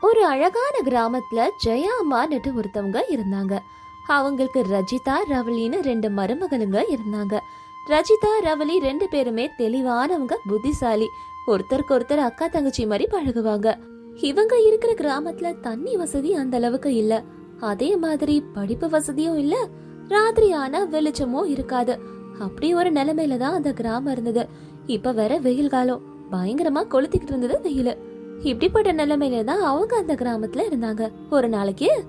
ஒரு அழகான கிராமத்துல ஜெயா அம்மான்னுட்டு ஒருத்தவங்க இருந்தாங்க. அவங்களுக்கு ரஜிதா ரவலின்னு ரெண்டு மருமகளுங்க இருந்தாங்க. ரஜிதா ரவலி ரெண்டு பேருமே தெளிவானவங்க புத்திசாலி. ஒருத்தருக்கு ஒருத்தர் அக்கா தங்கச்சி மாதிரி பழகுவாங்க. இவங்க இருக்கிற கிராமத்துல தண்ணி வசதி அந்த அளவுக்கு இல்ல. அதே மாதிரி படிப்பு வசதியும் இல்ல. ராத்திரி ஆனா வெளிச்சமும் இருக்காது. அப்படி ஒரு நிலைமையில தான் அந்த கிராமம் இருந்தது. இப்ப வேற வெயில் காலம். பயங்கரமா கொளுத்திக்கிட்டு இருந்தது வெயில். இப்படிப்பட்ட நிலைமையில தான் அவங்க அந்த கிராமத்துல இருந்தாங்க. ஒரு நாளைக்கு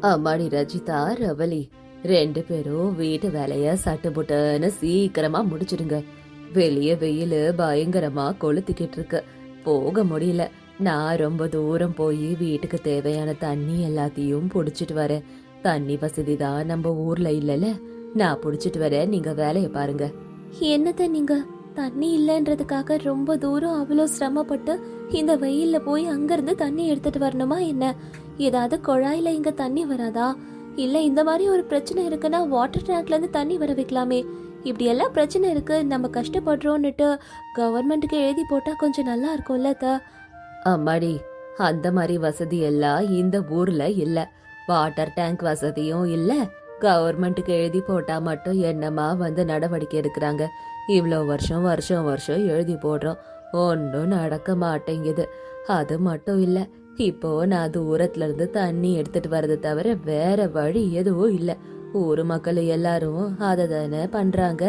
அம்மாடி ரஜிதா ரவலி ரெண்டு பேரும் வீட்டு வேலைய சட்டுப்புட்டுன்னு சீக்கிரமா முடிச்சிடுங்க. வெளிய வெயில் பயங்கரமா கொளுத்திக்கிட்டு இருக்கு. போக முடியல. நான் ரொம்ப தூரம் போய் வீட்டுக்கு தேவையான தண்ணி எல்லாத்தையும் புடிச்சிட்டு வரேன். தண்ணி வசதி தான் நம்ம ஊர்ல இல்லல நான் புடிச்சிட்டு வரேன். நீங்க வேலைய பாருங்க. என்னத்த நீங்க? தண்ணி இல்லைன்றதுக்காக ரொம்ப தூரம் அவ்வளோ சிரமப்பட்டு இந்த வெயில்ல போய் அங்கேருந்து தண்ணி எடுத்துட்டு வரணுமா என்ன? ஏதாவது குழாயில் இங்கே தண்ணி வராதா? இல்லை இந்த மாதிரி ஒரு பிரச்சனை இருக்குன்னா வாட்டர் டேங்க்லேருந்து தண்ணி வர வைக்கலாமே. இப்படி எல்லாம் பிரச்சனை இருக்குது நம்ம கஷ்டப்படுறோன்னுட்டு கவர்மெண்ட்டுக்கு எழுதி போட்டால் கொஞ்சம் நல்லா இருக்கும்ல த அம்மாடி அந்த மாதிரி வசதி எல்லாம் இந்த ஊரில் இல்லை. வாட்டர் டேங்க் வசதியும் இல்லை. கவர்மெண்ட்டுக்கு எழுதி போட்டால் மட்டும் என்னமா வந்து நடவடிக்கை எடுக்கிறாங்க? இவ்வளோ வருஷம் வருஷம் வருஷம் எழுதி போடுறோம். ஒன்றும் நடக்க மாட்டேங்குது. அது மட்டும் இல்லை இப்போ நான் தூரத்துல இருந்து தண்ணி எடுத்துட்டு வர்றது தவிர வேற வழி எதுவும் இல்லை. ஊர் மக்கள் எல்லாரும் அதை தானே பண்றாங்க.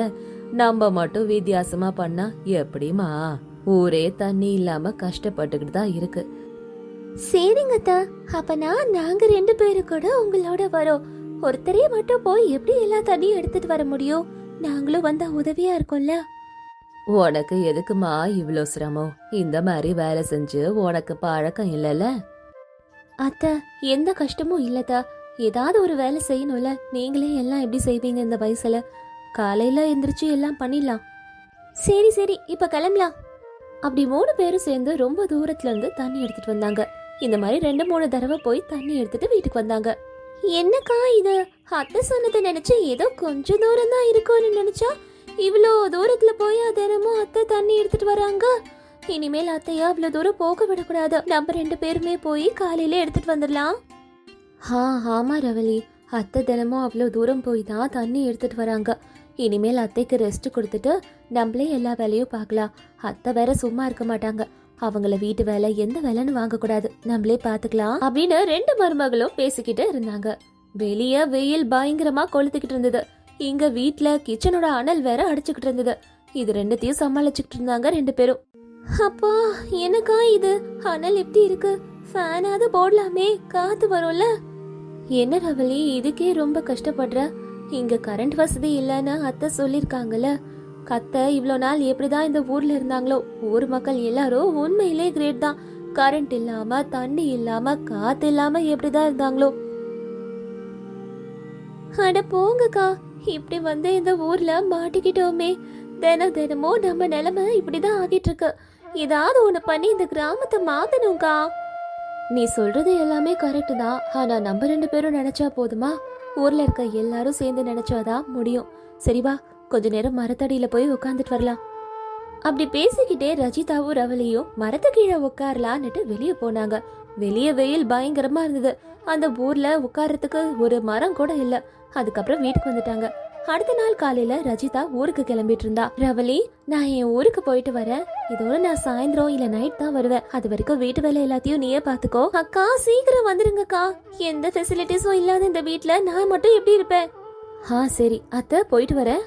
நம்ம மட்டும் வித்தியாசமா பண்ணா எப்படிமா ஊரே தண்ணி இல்லாம கஷ்டப்பட்டுக்கிட்டு தான் இருக்கு. சரிங்க அத்தா. அப்பனா நாங்க ரெண்டு பேரும் கூட உங்களோட வரோம். ஒருத்தரே மட்டும் போய் எப்படி எல்லா தண்ணியும் எடுத்துட்டு வர முடியும்? நாங்களும் வந்தா உதவியா இருக்கும்ல? உனக்கு எதுக்குமா இவ்ளோ சிரமம்? இந்த மாதிரி வேலை செஞ்சு உனக்கு பழக்கம் இல்லைல்ல அத்தை எந்த கஷ்டமும் இல்லதா ஏதாவது ஒரு வேலை செய்யணும்ல? நீங்களே எல்லாம் எப்படி செய்வீங்க இந்த வயசுல? காலையில எந்திரிச்சு எல்லாம் பண்ணிடலாம். சரி சரி இப்ப கிளம்பலாம். அப்படி மூணு பேரும் சேர்ந்து ரொம்ப தூரத்துல இருந்து தண்ணி எடுத்துட்டு வந்தாங்க. இந்த மாதிரி ரெண்டு மூணு தடவை போய் தண்ணி எடுத்துட்டு வீட்டுக்கு வந்தாங்க. என்னக்கா இது? அத்தை சொன்னதை நினைச்சு ஏதோ கொஞ்ச தூரம் தான் இருக்கும்னு நினைச்சா இவ்வளோ தூரத்துல போய் தினமும் அத்தை தண்ணி எடுத்துட்டு வராங்க? இனிமேல் அத்தையா அவ்வளோ தூரம் போக விடக்கூடாது. நம்ம ரெண்டு பேருமே போய் காலையில எடுத்துட்டு வந்துடலாம். ஆ ஆமா ரவலி. அத்தை தினமும் அவ்வளோ தூரம் போய் தான் தண்ணி எடுத்துட்டு வராங்க. இனிமேல் அத்தைக்கு ரெஸ்ட் கொடுத்துட்டு நம்மளே எல்லா வேலையும் பார்க்கலாம். அத்தை வேற சும்மா இருக்க மாட்டாங்க. அவங்கள வீட்டு வேலை எந்த வேலைன்னு வாங்கக்கூடாது. நம்மளே பார்த்துக்கலாம் அப்படின்னு ரெண்டு மருமகளும் பேசிக்கிட்டு இருந்தாங்க. வெளிய வெயில் பயங்கரமா கொளுத்துக்கிட்டு இருந்தது. இங்க வீட்ல கிச்சனோட அனல் வேற அடிச்சுக்கிட்டு இருந்தது. இது ரெண்டுத்தையும் சமாளிச்சுக்கிட்டு இருந்தாங்க ரெண்டு பேரும். அப்பா எனக்கா இது? அனல் எப்படி இருக்கு? ஃபேனாவது போடலாமே காத்து வரும்ல. என்ன ரவலி இதுக்கே ரொம்ப கஷ்டப்படுற? இங்க கரண்ட் வசதி இல்லைன்னு அத்தை சொல்லிருக்காங்கல்ல கத்தை இவ்வளோ நாள் எப்படிதான் இந்த ஊர்ல இருந்தாங்களோ ஊர் மக்கள் எல்லாரும் உண்மையிலே கிரேட் தான். கரண்ட் இல்லாம தண்ணி இல்லாம காத்து இல்லாம எப்படிதான் இருந்தாங்களோ. அட போங்கக்கா இப்படி வந்து இந்த ஊர்ல மாட்டிக்கிட்டோமே. தினம் தினமும் நம்ம நிலைமை இப்படிதான் ஆகிட்டு இருக்கு ஏதாவது ஒண்ணு பண்ணி இந்த கிராமத்தை மாத்தணும்க்கா. நீ சொல்றது எல்லாமே கரெக்ட் தான். ஆனா நம்ம ரெண்டு பேரும் நினைச்சா போதுமா? ஊர்ல இருக்க எல்லாரும் சேர்ந்து நினைச்சாதான் முடியும். சரிவா கொஞ்ச நேரம் மரத்தடியில போய் உட்காந்துட்டு வரலாம். அப்படி பேசிக்கிட்டே ரஜிதாவும் ரவலியும் மரத்து கீழே உட்காரலான்னுட்டு வெளியே போனாங்க. வெளியே வெயில் பயங்கரமா இருந்தது. அந்த ஊர்ல உட்காரத்துக்கு ஒரு மரம் கூட இல்ல. அதுக்கப்புறம் வீட்டுக்கு வந்துட்டாங்க. அடுத்த நாள் காலையில ரஜிதா ஊருக்கு கிளம்பிட்டு இருந்தா. ரவலி நான் என் ஊருக்கு போயிட்டு வரேன். இதோட நான் சாயந்தரம் இல்ல நைட் தான் வருவேன். அது வரைக்கும் வீட்டு வேலை எல்லாத்தையும் நீயே பாத்துக்கோ. அக்கா சீக்கிரம் வந்துருங்கக்கா. எந்த ஃபெசிலிட்டிஸும் இல்லாத இந்த வீட்டுல நான் மட்டும் எப்படி இருப்பேன்? ஆ சரி. அத்தை போயிட்டு வரேன்.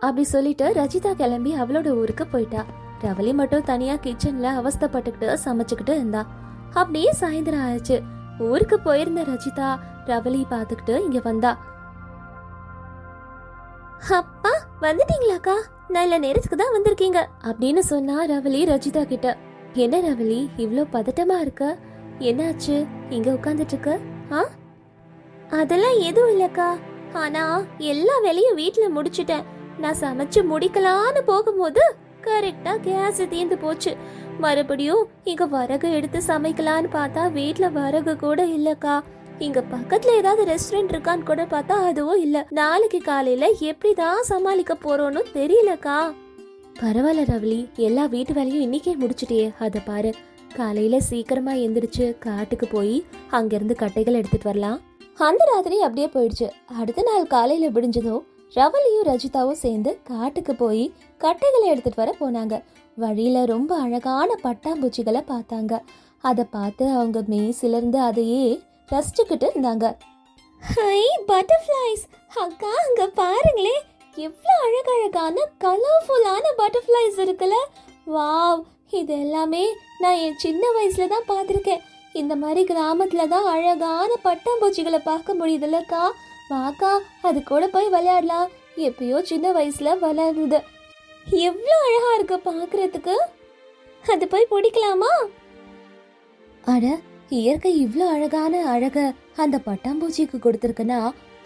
அப்படி சொல்லிட்டு ரஜிதா கிளம்பி அவளோட ஊருக்கு போயிட்டா. ரவலி மட்டும் தனியா கிச்சன்ல அவஸ்தப்பட்டுக்கிட்டு சமைச்சுக்கிட்டு இருந்தா. அப்படியே சாயந்தரம் ஆயிடுச்சு. ஊருக்கு போயிருந்த ரஜிதா ரவலி பார்த்துக்கிட்டு இங்க வந்தா. அப்பா வந்துட்டீங்களாக்கா? நல்ல நேரத்துக்கு தான் வந்திருக்கீங்க. அப்படின்னு சொன்னா ரவலி ரஜிதா கிட்ட. என்ன ரவலி இவ்ளோ பதட்டமா இருக்க? என்னாச்சு? இங்க உட்கார்ந்துட்டு இருக்க ஆ? அதெல்லாம் எதுவும் இல்லக்கா. ஆனா எல்லா வேலையும் வீட்டுல முடிச்சிட்டேன். நான் சமைச்சு முடிக்கலான்னு போகும்போது கரெக்டா கேஸ் தீர்ந்து போச்சு. மறுபடியும் இங்க வரகு எடுத்து சமைக்கலான்னு பார்த்தா வீட்ல வரகு கூட இல்லக்கா. இங்க பக்கத்துல ஏதாவது ரெஸ்டாரண்ட் இருக்கான்னு கூட பார்த்தா அதுவும் இல்ல. நாளைக்கு காலையில எப்படிதான் சமாளிக்க போறோம்னு தெரியலக்கா. பரவாயில்ல ரவலி எல்லா வீட்டு வேலையும் இன்னைக்கே முடிச்சிட்டியே. அத பாரு. காலையில சீக்கிரமா எந்திரிச்சு காட்டுக்கு போய் அங்கிருந்து கட்டைகள் எடுத்துட்டு வரலாம். அந்த ராத்திரி அப்படியே போயிடுச்சு. அடுத்த நாள் காலையில விடிஞ்சதும் ரவலியும் ரஜிதாவும் சேர்ந்து காட்டுக்கு போய் கட்டைகளை எடுத்துட்டு வர போனாங்க. வழியில ரொம்ப அழகான பட்டாம்பூச்சிகளை பார்த்தாங்க. அதை பார்த்து அவங்க மெய் அதையே ரசிச்சுக்கிட்டு இருந்தாங்க. ஹை பட்டர்ஃப்ளைஸ் அக்கா அங்க பாருங்களே! எவ்வளோ அழகழகான கலர்ஃபுல்லான பட்டர்ஃப்ளைஸ் இருக்குல்ல? வாவ்! இது எல்லாமே நான் என் சின்ன வயசுல தான் பார்த்துருக்கேன். இந்த மாதிரி கிராமத்துல தான் அழகான பட்டாம்பூச்சிகளை பார்க்க முடியுதுல்லக்கா. வாக்கா அது கூட போய் விளையாடலாம். எப்பயோ சின்ன வயசுல விளையாடுது எவ்வளோ அழகா இருக்கு பார்க்கறதுக்கு அது போய் பிடிக்கலாமா? அட இயற்கை இவ்வளோ அழகான அழக அந்த பட்டாம்பூச்சிக்கு கொடுத்துருக்குன்னா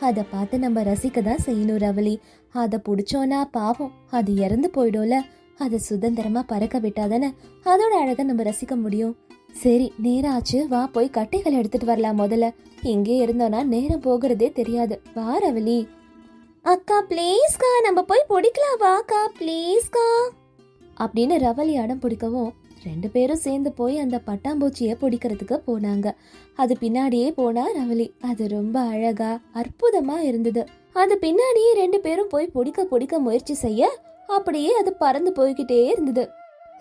அதை பார்த்து நம்ம ரசிக்க தான் செய்யணும் ரவலி. அதை பிடிச்சோன்னா பாவம் அது இறந்து போயிடும்ல. அதை சுதந்திரமா பறக்க விட்டாதானே அதோட அழகை நம்ம ரசிக்க முடியும். சரி நேராச்சு. வா போய் கட்டைகள் எடுத்துட்டு வரலாம் முதல்ல. இங்கே இருந்தோன்னா நேரம் போகிறதே தெரியாது. வா ரவலி. அக்கா ப்ளீஸ்க்கா நம்ம போய் பிடிக்கலாம். வாக்கா ப்ளீஸ்க்கா அப்படின்னு ரவலி அடம் பிடிக்கவும் ரெண்டு பேரும் சேர்ந்து போய் அந்த பட்டாம்பூச்சியை பிடிக்கிறதுக்கு போனாங்க. அது பின்னாடியே போனா ரவலி. அது ரொம்ப அழகா அற்புதமா இருந்தது. அது பின்னாடியே ரெண்டு பேரும் போய் பிடிக்க பிடிக்க முயற்சி செய்ய அப்படியே அது பறந்து போய்கிட்டே இருந்தது.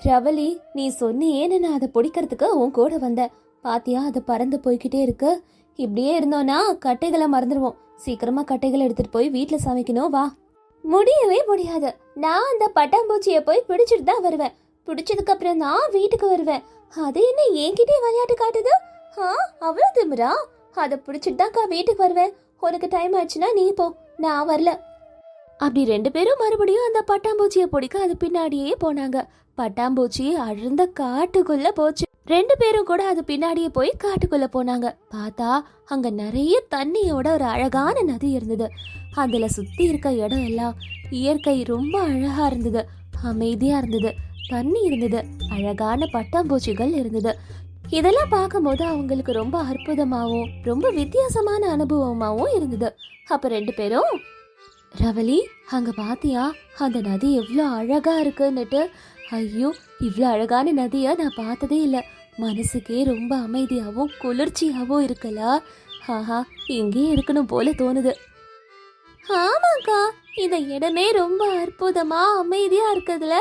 ரவலி நீ சொன்னியே நான் அதை பிடிக்கிறதுக்கு உன் கூட வந்த பாத்தியா அது பறந்து போய்கிட்டே இருக்கு. இப்படியே இருந்தோன்னா கட்டைகளை மறந்துடுவோம். சீக்கிரமா கட்டைகளை எடுத்துட்டு போய் வீட்டுல சமைக்கணும் வா. முடியவே முடியாது. நான் அந்த பட்டாம்பூச்சியை போய் பிடிச்சிட்டு தான் வருவேன். பிடிச்சதுக்கு அப்புறம் நான் வீட்டுக்கு வருவேன். அது என்ன என்கிட்டயே விளையாட்டு காட்டுது? ஆ அவ்வளோ திமிரா? அதை பிடிச்சிட்டு தான்க்கா வீட்டுக்கு வருவேன். உனக்கு டைம் ஆச்சுன்னா நீ போ. நான் வரல. அப்படி ரெண்டு பேரும் மறுபடியும் அந்த பட்டாம்பூச்சியை பிடிக்க அது பின்னாடியே போனாங்க. பட்டாம்பூச்சி அழுந்த காட்டுக்குள்ள போச்சு. ரெண்டு பேரும் கூட அது பின்னாடியே போய் காட்டுக்குள்ள போனாங்க. பார்த்தா அங்க நிறைய தண்ணியோட ஒரு அழகான நதி இருந்தது. அதுல சுத்தி இருக்க இடம் எல்லாம் இயற்கை ரொம்ப அழகா இருந்தது. அமைதியா இருந்தது. தண்ணி இருந்தது. அழகான பட்டாம்பூச்சிகள் இருந்தது. இதெல்லாம் பார்க்கும்போது அவங்களுக்கு ரொம்ப அற்புதமாகவும் ரொம்ப வித்தியாசமான அனுபவமாகவும் இருந்தது. அப்ப ரெண்டு பேரும் ரவலி அங்க பாத்தியா? அந்த நதி எவ்வளோ அழகா இருக்குன்னுட்டு. ஐயோ இவ்வளோ அழகான நதியை நான் பார்த்ததே இல்லை. மனசுக்கே ரொம்ப அமைதியாகவும் குளிர்ச்சியாகவும் இருக்கல ஆஹா இங்கேயே இருக்கணும் போல தோணுது. ஆமாக்கா இந்த இடமே ரொம்ப அற்புதமா அமைதியா இருக்குதுல.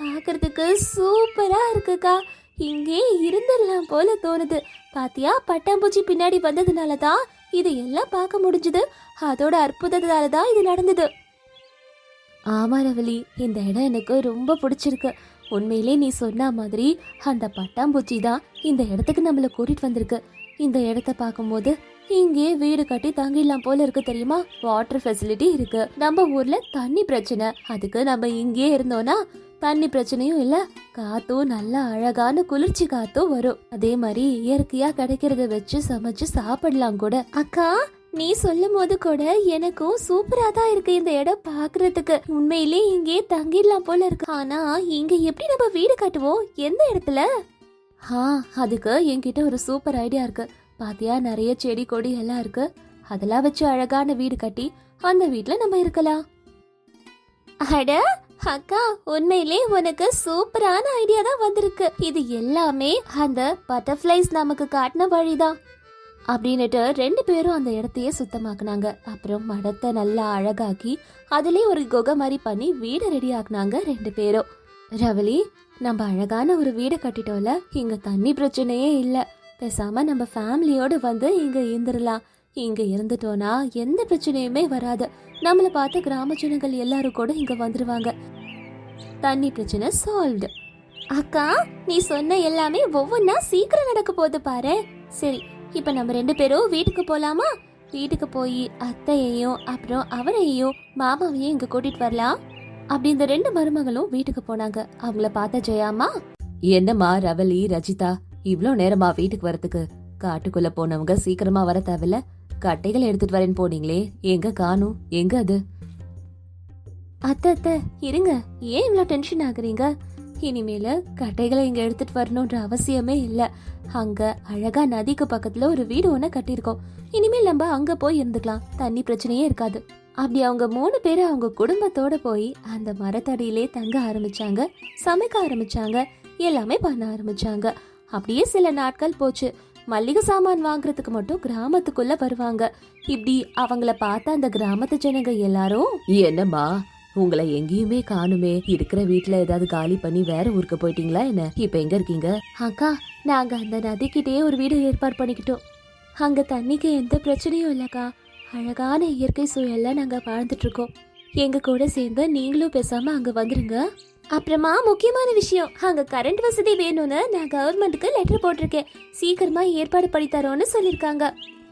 பார்க்கறதுக்கு சூப்பரா இருக்குக்கா. இங்கே இருந்துடலாம் போல தோணுது. பாத்தியா? பட்டாம்பூச்சி பின்னாடி வந்ததுனால தான் இது எல்லாம் பார்க்க முடிஞ்சது. அதோட அற்புதத்தால தான் இது நடந்தது. ஆமா ரவலி. இந்த இடம் எனக்கு ரொம்ப பிடிச்சிருக்கு. உண்மையிலே நீ சொன்ன மாதிரி அந்த பட்டாம்பூச்சி தான் இந்த இடத்துக்கு நம்மளை கூட்டிட்டு வந்திருக்கு. இந்த இடத்த பார்க்கும்போது இங்கே வீடு கட்டி தங்கிடலாம் போல இருக்கு தெரியுமா? வாட்டர் ஃபெசிலிட்டி இருக்கு. நம்ம ஊர்ல தண்ணி பிரச்சனை. அதுக்கு நம்ம இங்கே இருந்தோம்னா தண்ணி பிரச்சனையும் இல்ல. காத்தும் நல்ல அழகான குளிர்ச்சி காத்தும் வரும். அதே மாதிரி இயற்கையா கிடைக்கிறத வச்சு சமைச்சு சாப்பிடலாம் கூட. அக்கா நீ சொல்லும் போது கூட எனக்கும் சூப்பரா தான் இருக்கு இந்த இடம் பாக்குறதுக்கு. உண்மையிலே இங்கே தங்கிடலாம் போல இருக்கு. ஆனா இங்க எப்படி நம்ம வீடு கட்டுவோம்? எந்த இடத்துல? ஆ அதுக்கு என்கிட்ட ஒரு சூப்பர் ஐடியா இருக்கு. பாத்தியா நிறைய செடி கொடி எல்லாம் இருக்கு. அதெல்லாம் வச்சு அழகான வீடு கட்டி அந்த வீட்டுல நம்ம இருக்கலாம். அட அக்கா உண்மையிலே உனக்கு சூப்பரான ஐடியா தான் வந்திருக்கு. இது எல்லாமே அந்த பட்டர்ஃப்ளைஸ் நமக்கு காட்டின வழிதான். அப்படின்னுட்டு ரெண்டு பேரும் அந்த இடத்தையே சுத்தமாக்குனாங்க. அப்புறம் மடத்தை நல்லா அழகாக்கி அதுலேயே ஒரு குகை மாதிரி பண்ணி வீடை ரெடி ஆக்குனாங்க ரெண்டு பேரும். ரவலி நம்ம அழகான ஒரு வீடை கட்டிட்டோம்ல இங்கே தண்ணி பிரச்சனையே இல்லை. பேசாமல் நம்ம ஃபேமிலியோடு வந்து இங்கே இருந்துடலாம். இங்க இருந்துட்டோம்னா எந்த பிரச்சனையுமே வராது. நம்மள பார்த்து கிராம ஜனங்கள் எல்லாரும் கூட இங்க வந்துருவாங்க. தண்ணி பிரச்சனை சால்வ்டு அக்கா நீ சொன்ன எல்லாமே ஒவ்வொன்றா சீக்கிரம் நடக்க போகுது பாரு சரி இப்போ நம்ம ரெண்டு பேரும் வீட்டுக்கு போலாமா? வீட்டுக்கு போய் அத்தையையும் அப்புறம் அவரையும் மாமாவையும் இங்க கூட்டிட்டு வரலாம். அப்படி இந்த ரெண்டு மருமகளும் வீட்டுக்கு போனாங்க. அவங்கள பார்த்த ஜெயாமா என்னம்மா ரவலி ரஜிதா இவ்வளோ நேரமா வீட்டுக்கு வரதுக்கு காட்டுக்குள்ள போனவங்க சீக்கிரமா வர தேவையில்ல. கட்டைகள் எடுத்துட்டு வரேன்னு போனீங்களே. எங்க காணும்? எங்க அது? அத்தை அத்தை இருங்க. ஏன் இவ்வளோ டென்ஷன் ஆகுறீங்க? இனிமேல கட்டைகளை இங்க எடுத்துட்டு வரணுன்ற அவசியமே இல்ல. அங்க அழகா நதிக்கு பக்கத்துல ஒரு வீடு ஒன்று கட்டியிருக்கோம். இனிமேல் நம்ம அங்க போய் இருந்துக்கலாம். தண்ணி பிரச்சனையே இருக்காது. அப்படி அவங்க மூணு பேரும் அவங்க குடும்பத்தோட போய் அந்த மரத்தடியிலே தங்க ஆரம்பிச்சாங்க. சமைக்க ஆரம்பிச்சாங்க. எல்லாமே பண்ண ஆரம்பிச்சாங்க. அப்படியே சில நாட்கள் போச்சு. மல்லிகை சாமான் வாங்குறதுக்கு மட்டும் கிராமத்துக்குள்ள வருவாங்க. இப்படி அவங்கள பார்த்த அந்த கிராமத்து ஜனங்க எல்லாரும் என்னம்மா உங்களை எங்கேயுமே காணுமே. இருக்கிற வீட்ல ஏதாவது காலி பண்ணி வேற ஊருக்கு போயிட்டீங்களா என்ன? இப்ப எங்க இருக்கீங்க? அக்கா நாங்க அந்த நதிக்கிட்டே ஒரு வீடு ஏற்பாடு பண்ணிக்கிட்டோம். அங்க தண்ணிக்கு எந்த பிரச்சனையும் இல்லக்கா. அழகான இயற்கை சூழல்ல நாங்க வாழ்ந்துட்டு இருக்கோம். எங்க கூட சேர்ந்து நீங்களும் பேசாம அங்க வந்துருங்க. அப்புறமா முக்கியமான விஷயம். அங்கே கரண்ட் வசதி வேணும்னு நான் கவர்மெண்ட்டுக்கு லெட்டர் போட்டிருக்கேன். சீக்கிரமாக ஏற்பாடு பண்ணி தரோன்னு சொல்லியிருக்காங்க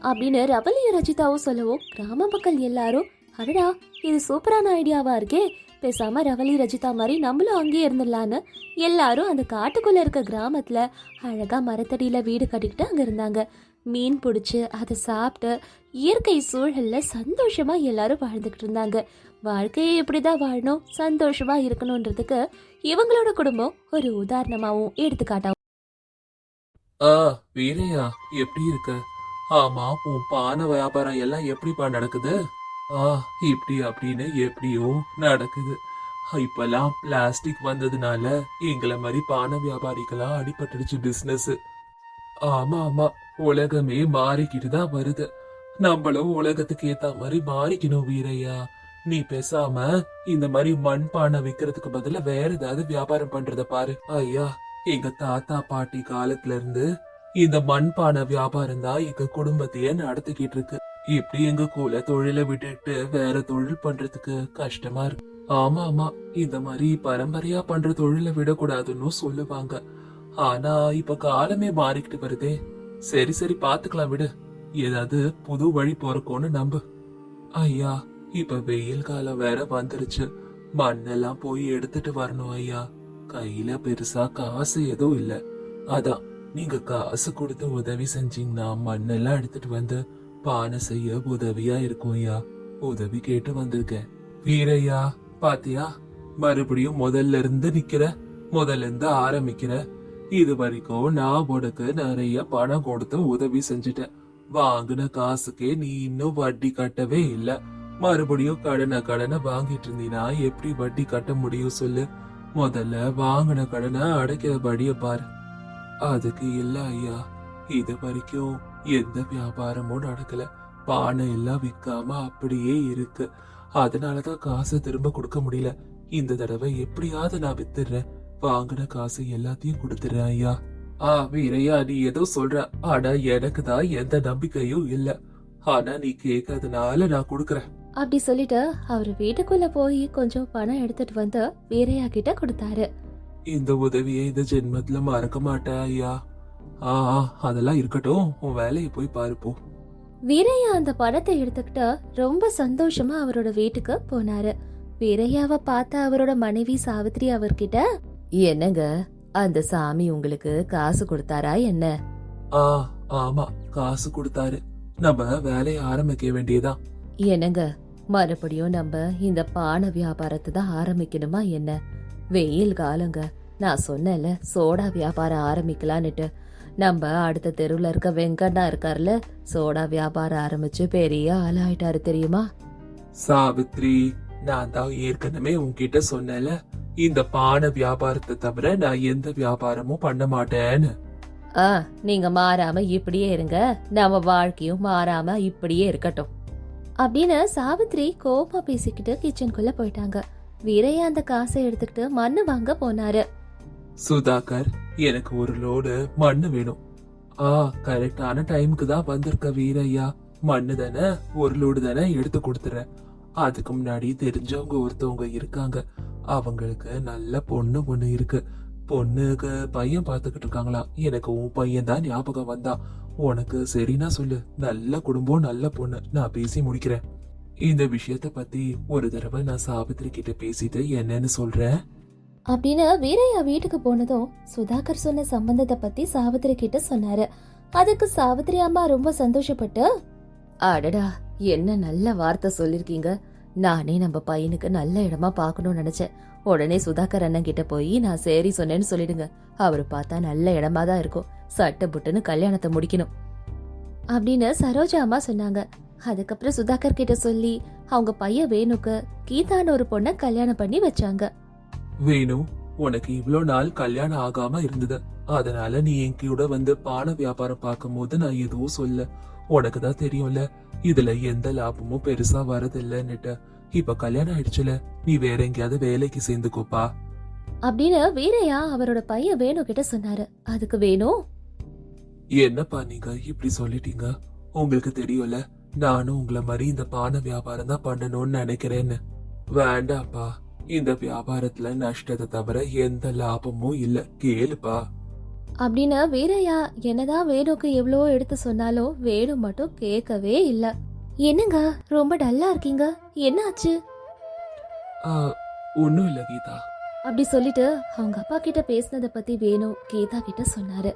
அப்படின்னு ரவலியும் ரஜிதாவும் சொல்லவும் கிராம மக்கள் எல்லாரும் அடடா இது சூப்பரான ஐடியாவா இருக்கே. பேசாம ரவலி ரஜிதா மாதிரி நம்மளும் அங்கேயே இருந்துடலான்னு எல்லாரும் அந்த காட்டுக்குள்ள இருக்க கிராமத்துல அழகா மரத்தடியில வீடு கட்டிக்கிட்டு அங்க இருந்தாங்க. மீன் பிடிச்சி அதை சாப்பிட்டு இயற்கை சூழல்ல சந்தோஷமா எல்லாரும் வாழ்ந்துக்கிட்டு இருந்தாங்க. வாழ்க்கையை இப்படிதான் வாழணும் சந்தோஷமா இருக்கணுன்றதுக்கு இவங்களோட குடும்பம் ஒரு உதாரணமாவும் எடுத்துக்காட்டாவும். ஆ வீரையா எப்படி இருக்க? ஆமா உன் பானை வியாபாரம் எல்லாம் எப்படிப்பா நடக்குது? ஆ இப்படி அப்படின்னு எப்படியோ நடக்குது. இப்பெல்லாம் பிளாஸ்டிக் வந்ததுனால எங்களை மாதிரி பானை வியாபாரிக்கெல்லாம் அடிபட்டுடுச்சு பிசினஸ் ஆமா ஆமா உலகமே மாறிக்கிட்டு தான் வருது. நம்மளும் உலகத்துக்கு ஏத்த மாதிரி மாறிக்கணும் வீரையா நீ பேசாம இந்த மாதிரி மண்பானை விக்கிறதுக்கு பதில வேற ஏதாவது வியாபாரம் பண்றத பாரு. ஐயா எங்க தாத்தா பாட்டி காலத்துல இருந்து இந்த மண்பானை வியாபாரம் தான் எங்க குடும்பத்தையே நடத்திக்கிட்டு இருக்கு. இப்படி எங்க கூல தொழிலை விட்டுட்டு வேற தொழில் பண்றதுக்கு கஷ்டமா இருக்கு. ஆமா ஆமா இந்த மாதிரி பரம்பரையா பண்ற தொழிலை விடக்கூடாதுன்னு சொல்லுவாங்க. ஆனா இப்ப காலமே மாறிக்கிட்டு வருதே. சரி சரி பாத்துக்கலாம் விடு. ஏதாவது புது வழி போறக்கோன்னு நம்பு. ஐயா இப்ப வெயில் காலம் வேற வந்துருச்சு. மண்ணெல்லாம் போய் எடுத்துட்டு வரணும் ஐயா. கையில பெருசா காசு எதுவும் இல்ல. அதான் நீங்க காசு கொடுத்து உதவி செஞ்சீங்கன்னா மண்ணெல்லாம் எடுத்துட்டு வந்து பானை செய்ய உதவியா இருக்கும் ஐயா. உதவி கேட்டு வந்திருக்கேன். வீரையா பாத்தியா? மறுபடியும் முதல்ல இருந்து நிக்கிற முதல்ல இருந்து ஆரம்பிக்கிற. இது வரைக்கும் நான் உனக்கு நிறைய பணம் கொடுத்து உதவி செஞ்சுட்டேன். வாங்கின காசுக்கே நீ இன்னும் வட்டி கட்டவே இல்ல. மறுபடியும் கடனை கடனை வாங்கிட்டு இருந்தீனா எப்படி வட்டி கட்ட முடியும் சொல்லு? முதல்ல வாங்கின கடனை அடைக்கிறபடிய பாரு. அதுக்கு இல்ல ஐயா இது வரைக்கும் எந்த வியாபாரமும் நடக்கல. பானை எல்லாம் விற்காம அப்படியே இருக்கு. அதனாலதான் காசை திரும்ப கொடுக்க முடியல. இந்த தடவை எப்படியாவது நான் வித்துடுறேன். வாங்கின காசு எல்லாத்தையும் கொடுத்துறேன் ஐயா. ஆ வீரையா நீ ஏதோ சொல்ற. ஆனா எனக்கு தான் எந்த நம்பிக்கையும் இல்ல. ஆனா நீ கேட்கறதுனால நான் கொடுக்குறேன். அப்படி சொல்லிட்டு அவர் வீட்டுக்குள்ள போய் கொஞ்சம் பணம் எடுத்துட்டு வந்து வீரையா கிட்ட கொடுத்தாரு. இந்த உதவியை இந்த ஜென்மத்துல மறக்க மாட்டேன் ஐயா. ஆ அதெல்லாம் இருக்கட்டும். உன் வேலையை போய் பாரு போ. வீரையா அந்த பணத்தை எடுத்துக்கிட்டு ரொம்ப சந்தோஷமா அவரோட வீட்டுக்கு போனாரு. வீரையாவை பார்த்த அவரோட மனைவி சாவித்ரி அவர்கிட்ட என்னங்க அந்த சாமி உங்களுக்கு காசு கொடுத்தாரா என்ன? ஆ ஆமா காசு கொடுத்தாரு. நம்ம வேலையை ஆரம்பிக்க வேண்டியதா என்னங்க மறுபடியும் நம்ம இந்த பானை வியாபாரத்தை தான் ஆரம்பிக்கணுமா என்ன? வெயில் காலங்க. நான் சொன்னேன்ல சோடா வியாபாரம் ஆரம்பிக்கலான்னுட்டு. நம்ம அடுத்த தெருவில் இருக்க வெங்கண்ணா இருக்கார்ல சோடா வியாபாரம் ஆரம்பிச்சு பெரிய ஆளாயிட்டாரு தெரியுமா? சாவித்ரி நான் தான் ஏற்கனவே உன்கிட்ட சொன்னேன்ல இந்த பானை வியாபாரத்தை தவிர நான் எந்த வியாபாரமும் பண்ண மாட்டேன்னு. ஆ நீங்க மாறாம இப்படியே இருங்க. நம்ம வாழ்க்கையும் மாறாம இப்படியே இருக்கட்டும். அப்படின்னு சாவித்ரி கோபமா பேசிக்கிட்டு கிச்சனுக்குள்ள போயிட்டாங்க. வீரையா அந்த காசை எடுத்துக்கிட்டு மண்ணு வாங்க போனாரு. சுதாகர் எனக்கு ஒரு லோடு மண்ணு வேணும். ஆ கரெக்டான டைமுக்கு தான் வந்திருக்க வீரையா. மண்ணு தானே ஒரு லோடு தானே எடுத்து கொடுத்துறேன் அதுக்கு முன்னாடி தெரிஞ்சவங்க ஒருத்தவங்க இருக்காங்க. அவங்களுக்கு நல்ல பொண்ணு பொண்ணு இருக்கு. பொண்ணுக்கு பையன் பார்த்துக்கிட்டு இருக்காங்களா? எனக்கு உன் பையன் தான் ஞாபகம் வந்தா உனக்கு சரினா சொல்லு. நல்ல குடும்பம் நல்ல பொண்ணு. நான் பேசி முடிக்கிறேன். இந்த விஷயத்த பத்தி ஒரு தடவை நான் சாவித்திரி கிட்ட பேசிட்டு என்னன்னு சொல்றேன். அப்படின்னு வீரையா வீட்டுக்கு போனதும் சுதாகர் சொன்ன சம்பந்தத்தை பத்தி சாவித்ரி கிட்ட சொன்னாரு. அதுக்கு சாவித்ரி அம்மா ரொம்ப சந்தோஷப்பட்டு அடடா என்ன நல்ல வார்த்தை சொல்லிருக்கீங்க. நானே நம்ம பையனுக்கு நல்ல இடமா பார்க்கணும்னு நினைச்சேன். உடனே சுதாகர் அண்ணன் கிட்ட போய் நான் சரி சொன்னேன்னு சொல்லிடுங்க. அவர் பார்த்தா நல்ல இடமா தான் இருக்கும். சட்டை புட்டுன்னு கல்யாணத்தை முடிக்கணும். அப்படின்னு சரோஜா அம்மா சொன்னாங்க. அதுக்கப்புறம் சுதாகர் கிட்ட சொல்லி அவங்க பையன் வேணுக்கு. கீதான்னு ஒரு பொண்ணை கல்யாணம் பண்ணி வச்சாங்க. வேணு உனக்கு இவ்வளோ நாள் கல்யாணம் ஆகாம இருந்தது. அதனால நீ என் கூட வந்து பானை வியாபாரம் பார்க்கும்போது நான் எதுவும் சொல்ல. உனக்கு தான் தெரியும்ல இதுல எந்த லாபமும் பெருசா வரதில்லைன்னுட்டு. இப்ப கல்யாணம் ஆயிடுச்சுல நீ வேற எங்கேயாவது வேலைக்கு சேர்ந்துக்கோப்பா. அப்படின்னு வீரையா அவரோட பையன் வேணு கிட்ட சொன்னாரு. அதுக்கு வேணும் என்னப்பா நீங்க இப்படி சொல்லிட்டீங்க? உங்களுக்கு தெரியும்ல நானும் உங்களை மாதிரி இந்த பானை வியாபாரம் தான் பண்ணணும்னு நினைக்கிறேன்னு. வேண்டாப்பா இந்த வியாபாரத்துல நஷ்டத்தை தவிர எந்த லாபமும் இல்ல. கேளுப்பா. அப்படின்னு வீரையா என்னதான் வேணுக்கு எவ்வளோ எடுத்து சொன்னாலும் வேணு மட்டும் கேட்கவே இல்ல. என்னங்க? ரொம்ப டல்லா இருக்கீங்க. என்னாச்சு ஆ, ஒண்ணும் இல்ல கீதா. அப்படி சொல்லிட்டு அவங்க அப்பா கிட்ட பேசினத பத்தி வேணு கீதா கிட்ட சொன்னாரு.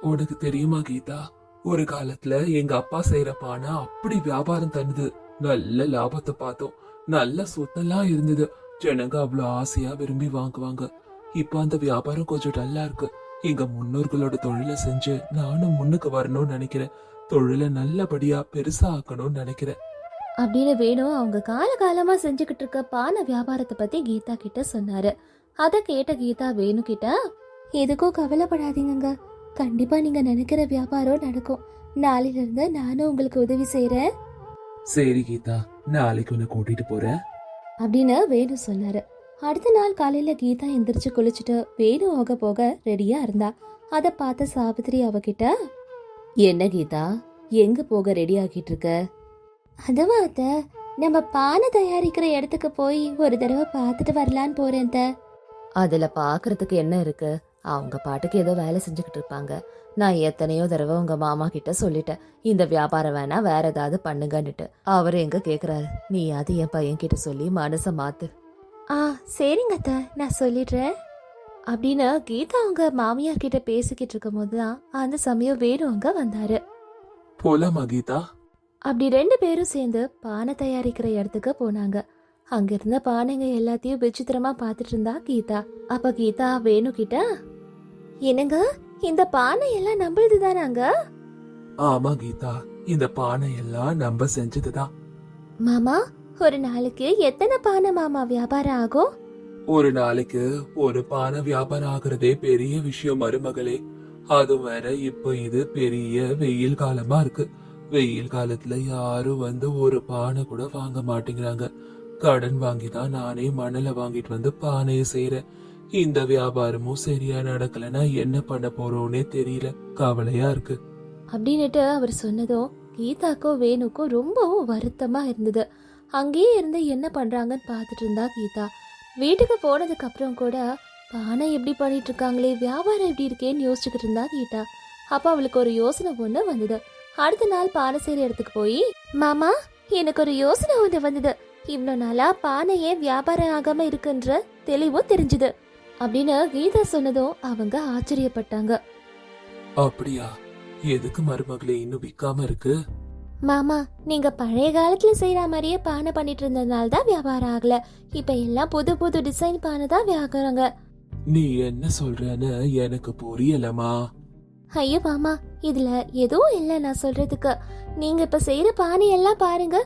உனக்கு தெரியுமா கீதா? ஒரு காலத்துல எங்க அப்பா செய்யற பானை அப்படி வியாபாரம் தந்தது நல்ல லாபத்தை பார்த்தோம். நல்ல சொத்தெல்லாம் இருந்தது. ஜனங்க அவ்வளவு ஆசையா விரும்பி வாங்குவாங்க. இப்ப அந்த வியாபாரம் கொஞ்சம் டல்லா இருக்கு. எங்க முன்னோர்களோட தொழிலை செஞ்சு நானும் முன்னுக்கு வரணும்னு நினைக்கிறேன். தொழிலை நல்லபடியா பெருசா ஆக்கணும்னு நினைக்கிறேன். அப்படின்னு வேணு அவங்க காலகாலமா செஞ்சுக்கிட்டு இருக்க பானை வியாபாரத்தை பத்தி கீதா கிட்ட சொன்னாரு. அத கேட்ட கீதா வேணு கிட்ட எதுக்கும் கவலைப்படாதீங்கங்க. கண்டிப்பா நீங்க நினைக்கிற வியாபாரம் நடக்கும். நாளையில இருந்து நானும் உங்களுக்கு உதவி செய்யறேன் சரி கீதா நாளைக்கு உன்னை கூட்டிட்டு போறேன் அப்படின்னு வேணு சொன்னாரு. அடுத்த நாள் காலையில கீதா எந்திரிச்சு குளிச்சுட்டு வேணு ஆக போக ரெடியா இருந்தா. அத பார்த்த சாவித்திரி அவகிட்ட என்ன கீதா எங்க போக ரெடி ஆகிட்டு இருக்க அதுவா அத்த நம்ம பானை தயாரிக்கிற இடத்துக்கு போய் ஒரு தடவை பார்த்துட்டு வரலான்னு போறேன் அத்தை. அதுல பாக்குறதுக்கு என்ன இருக்கு? அவங்க பாட்டுக்கு ஏதோ வேலை செஞ்சுக்கிட்டு இருப்பாங்க. நான் எத்தனையோ தடவை உங்க மாமா கிட்ட சொல்லிட்டேன். இந்த வியாபாரம் வேணா வேற ஏதாவது பண்ணுங்கன்னுட்டு. அவர் எங்க கேக்குறாரு? நீ அது என் பையன் கிட்ட சொல்லி மனச மாத்து. ஆ சரிங்க அத்தை நான் சொல்லிடுறேன். அப்படின்னு கீதா அவங்க மாமியார் கிட்ட பேசிக்கிட்டு இருக்கும் போது தான் அந்த சமயம் வேணு அங்க வந்தாரு. போலாமா கீதா? அப்படி ரெண்டு பேரும் சேர்ந்து பானை தயாரிக்கிற இடத்துக்கு போனாங்க. அங்க இருந்த பானைங்க எல்லாத்தையும் விசித்திரமா பார்த்துட்டு இருந்தா கீதா. அப்ப கீதா வேணு கிட்ட என்னங்க இந்த பானை எல்லாம் நம்மளுது தானாங்க? ஆமா கீதா இந்த பானை எல்லாம் நம்ம செஞ்சதுதான் மாமா ஒரு நாளைக்கு எத்தனை பானை மாமா வியாபாரம் ஆகும்? ஒரு நாளைக்கு ஒரு பானை வியாபாரம் ஆகுறதே பெரிய விஷயம் மருமகளே. அது வேற இப்ப இது பெரிய வெயில் காலமா இருக்கு. வெயில் காலத்துல யாரும் வந்து ஒரு பானை கூட வாங்க மாட்டேங்கிறாங்க. கடன் வாங்கி தான் நானே மணலை வாங்கிட்டு வந்து பானையை செய்யறேன் இந்த வியாபாரமும் சரியா நடக்கலன்னா என்ன பண்ண போறோம்னே தெரியல. கவலையா இருக்கு. அப்படின்னுட்டு அவர் சொன்னதும் கீதாக்கும் வேணுக்கோ ரொம்பவும் வருத்தமா இருந்தது. அங்கேயே இருந்து என்ன பண்றாங்கன்னு பார்த்துட்டு இருந்தா கீதா. வீட்டுக்கு போனதுக்கு அப்புறம் கூட பானை எப்படி பண்ணிட்டு இருக்காங்களே வியாபாரம் எப்படி இருக்கேன்னு யோசிச்சுக்கிட்டு இருந்தா கீதா. அப்ப அவளுக்கு ஒரு யோசனை ஒண்ணு வந்தது. அடுத்த நாள் பானை செய்யற இடத்துக்கு போய் மாமா எனக்கு ஒரு யோசனை ஒன்று வந்தது. இவ்வளோ நாளா பானையே வியாபாரம் ஆகாம இருக்குன்ற தெளிவும் தெரிஞ்சுது. அப்படின்னு கீதா சொன்னதும் அவங்க ஆச்சரியப்பட்டாங்க. அப்படியா? எதுக்கு மருமகளே இன்னும் விக்காம இருக்கு? மாமா நீங்க பழைய காலத்துல செய்யற மாதிரியே பானை பண்ணிட்டு இருந்ததுனால தான் வியாபாரம் ஆகல. இப்ப எல்லாம் புது புது டிசைன் பானை தான் வியாபாரங்க நீ என்ன சொல்றன்னு எனக்கு புரியலமா ஐயோ மாமா இதுல எதுவும் இல்லை நான் சொல்றதுக்கு. நீங்க இப்ப செய்யற பானை எல்லாம் பாருங்க.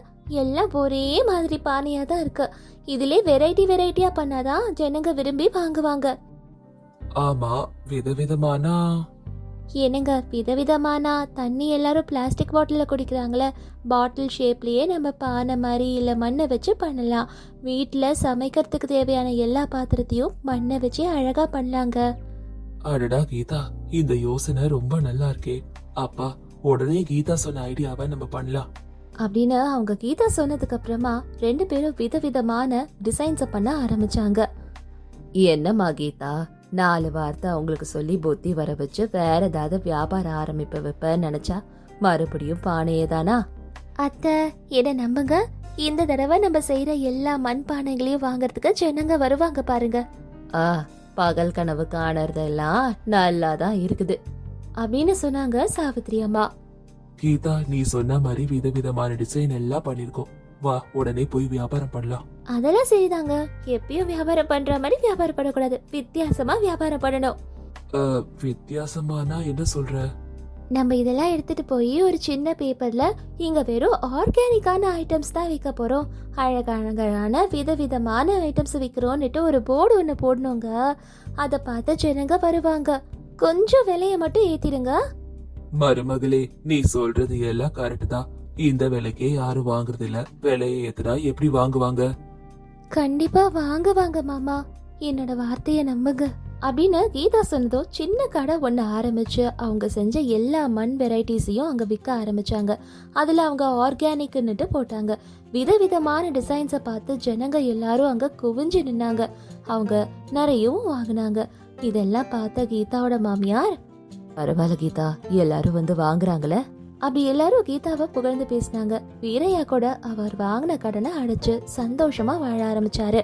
எல்லாம் ஒரே மாதிரி பானையா தான் இருக்கு. இதுல வெரைட்டி வெரைட்டியா பண்ணாதான் ஜனங்க விரும்பி வாங்குவாங்க. ஆமா விதவிதமானா? என்னங்க விதவிதமானா தண்ணி எல்லாரும் பிளாஸ்டிக் பாட்டிலில் குடிக்கிறாங்களே? பாட்டில் ஷேப்லேயே நம்ம பானை மாதிரி இல்லை மண்ணை வச்சு பண்ணலாம். வீட்டில் சமைக்கிறதுக்கு தேவையான எல்லா பாத்திரத்தையும் மண்ணை வச்சு அழகாக பண்ணலாங்க. அடடா கீதா இந்த யோசனை ரொம்ப நல்லா இருக்கே. அப்பா உடனே கீதா சொன்ன ஐடியாவை நம்ம பண்ணலாம். அப்படின்னு அவங்க கீதா சொன்னதுக்கு அப்புறமா ரெண்டு பேரும் விதவிதமான டிசைன்ஸை பண்ண ஆரம்பிச்சாங்க. என்னம்மா கீதா நாலு வார்த்தை அவங்களுக்கு சொல்லி புத்தி வர வச்சு வேற ஏதாவது வியாபாரம் ஆரம்பிப்ப வைப்பேன்னு நினைச்சா மறுபடியும் பானையே தானா? அத்தை என்ன நம்புங்க. இந்த தடவை நம்ம செய்யற எல்லா மண் பானைகளையும் வாங்குறதுக்கு ஜனங்க வருவாங்க பாருங்க. ஆ பகல் கனவு காணறதெல்லாம் நல்லா தான் இருக்குது. அப்படின்னு சொன்னாங்க சாவித்ரி அம்மா. கீதா நீ சொன்ன மாதிரி விதவிதமான டிசைன் எல்லாம் பண்ணிருக்கோம். வா உடனே போய் வியாபாரம் பண்ணலாம். அதெல்லாம் சரிதாங்க. எப்பயும் வியாபாரம் பண்ற மாதிரி வியாபாரம் பண்ணக்கூடாது. வித்தியாசமா வியாபாரம் பண்ணணும். வித்தியாசமானா என்ன சொல்ற? நம்ம இதெல்லாம் எடுத்துட்டு போய் ஒரு சின்ன பேப்பர்ல இங்க வெறும் ஆர்கானிக்கான ஐட்டம்ஸ் தான் விற்க போறோம். அழகழகான விதவிதமான ஐட்டம்ஸ் விற்கிறோன்னுட்டு ஒரு போர்டு ஒன்று போடணுங்க. அதை பார்த்து ஜனங்க வருவாங்க. கொஞ்சம் விலையை மட்டும் ஏத்திடுங்க. மருமகளே நீ சொல்றது எல்லாம் கரெக்ட் தான். இந்த விலைக்கே யாரும் வாங்குறது இல்ல விலையை ஏத்துனா எப்படி வாங்குவாங்க? கண்டிப்பா வாங்க வாங்க மாமா. என்னோட வார்த்தைய நம்புங்க. அப்படின்னு கீதா சொன்னதோ சின்ன கடை ஒன்று ஆரம்பிச்சு அவங்க செஞ்ச எல்லா மண் வெரைட்டிஸையும் அங்கே விற்க ஆரம்பிச்சாங்க. அதில் அவங்க ஆர்கானிக்னுட்டு போட்டாங்க. விதவிதமான டிசைன்ஸை பார்த்து ஜனங்க எல்லாரும் அங்கே குவிஞ்சு நின்னாங்க. அவங்க நிறையவும் வாங்கினாங்க. இதெல்லாம் பார்த்த கீதாவோட மாமியார் பரவாயில்ல கீதா எல்லாரும் வந்து வாங்குறாங்களே? அப்படி எல்லாரும் கீதாவை புகழ்ந்து பேசினாங்க. வீரையா கூட அவர் வாங்கின கடனை அடைச்சு சந்தோஷமா வாழ ஆரம்பிச்சாரு.